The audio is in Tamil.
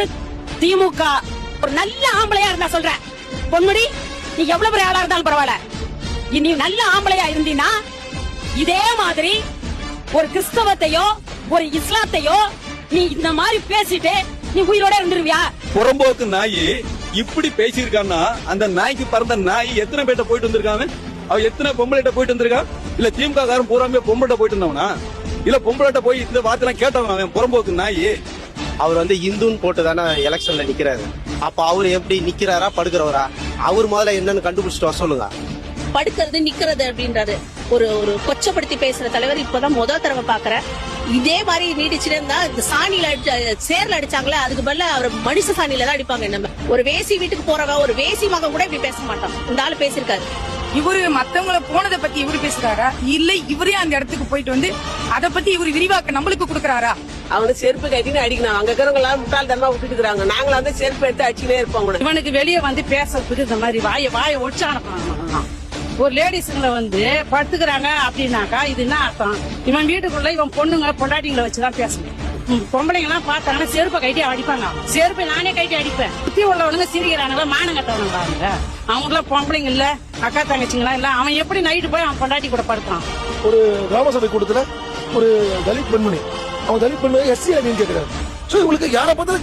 ஓட்டு திமுக. ஒரு நல்ல ஆம்பளையா இருந்தா சொல்றேன். பொன்முடி நீ எவ்வளவு பெரிய ஆளா இருந்தாலும் பரவாயில்ல. நீ நல்ல ஆம்பளையா இருந்தீனா இதே மாதிரி ஒரு கிறிஸ்தவத்தையோ ஒரு இஸ்லாத்தையோ நீ இந்த மாதிரி பேசிட்டு நீ உயிரோட இருந்துருவியா? புறம்போக்கு நாய் இப்படி பேசியிருக்கான்னா அந்த நாய்க்கு பிறந்த நாய் எத்தனை பேட்ட போயிட்டு வந்திருக்காங்க? அவ எத்தனை பொம்பளைட்ட போயிட்டு வந்திருக்கான் இல்ல திமுக காரன் பூராமே பொம்பளைட்ட போயிட்டு இருந்தவனா இல்ல பொம்பளைட்ட போய் இந்த வார்த்தைலாம் கேட்டவன் அவன் புறம்போக்கு நாய்? அவர் வந்து இந்துன்னு போட்டு தானே எலெக்ஷன்ல நிக்கிறாரு. அப்ப அவர் எப்படி நிக்கிறாரா படுக்கிறவரா? அவர் முதல்ல என்னன்னு கண்டுபிடிச்சிட்டு வர சொல்லுங்க. படுக்கிறது நிக்கிறது அப்படின்றாரு. ஒரு ஒரு கொச்சப்படுத்தி பேசுற தலைவர் இப்பதான் முதல் தடவை பாக்குறேன். இதே மாதிரி நீடிச்சுட்டே இருந்தா இந்த சாணியில அடிச்ச சேர்ல அடிச்சாங்களே அதுக்கு பதிலா அவர் மனுஷ சாணியில தான் அடிப்பாங்க நம்ம ஒரு வேசி வீட்டுக்கு போறவன் ஒரு வேசி மகன் கூட இப்படி பேச மாட்டான். இந்த ஆளு பேசியிருக்காரு. இவரு மத்தவங்கள போனதை பத்தி இவரு பேசுறாரா? இல்ல இவரே அந்த இடத்துக்கு போயிட்டு வந்து அத பத்தி இவரு விரிவாக்க நம்மளுக்கு கொடுக்கறாரா? அவனை செருப்பு கட்டின்னு அடிக்கணும். அங்க இருக்கிறவங்க எல்லாம் முட்டாள் தனமா விட்டுட்டு இருக்காங்க நாங்களும் வந்து செருப்பு எடுத்து அடிச்சுனே இருப்போம் கூட இவனுக்கு வெளியே வந்து பேசுறதுக்கு இந்த மாதிரி வாய வாய ஒடிச்சு அனுப்பணும் ஒரு லேடிஸுங்களை வந்து படுத்துக்கிறாங்க அப்படின்னாக்கா இது என்ன அர்த்தம்? இவன் வீட்டுக்குள்ள இவன் பொண்ணுங்களை பொண்டாட்டிங்களை வச்சுதான் பேசணும். ம், பொம்பளைங்க எல்லாம் பார்த்தாங்கன்னா செருப்பை கைட்டி அடிப்பாங்க. செருப்பை நானே கைட்டி அடிப்பேன். சுத்தி உள்ளவனுங்க சிரிக்கிறாங்களா மானம் கட்டவனுங்க அவங்க அவங்க எல்லாம் பொம்பளைங்க இல்ல அக்கா தங்கச்சிங்களா இல்ல. அவன் எப்படி நைட்டு போய் அவன் பொண்டாட்டி கூட படுத்தான் ஒரு கிராம சபை கூட்டத்துல ஒரு தலித் பெண்மணி அவன் தலித் பெண்மணி எஸ்சி அப்படின்னு கேட்கிறாரு ஸோ இவங்களுக்கு யாரை பார்த்தாலும்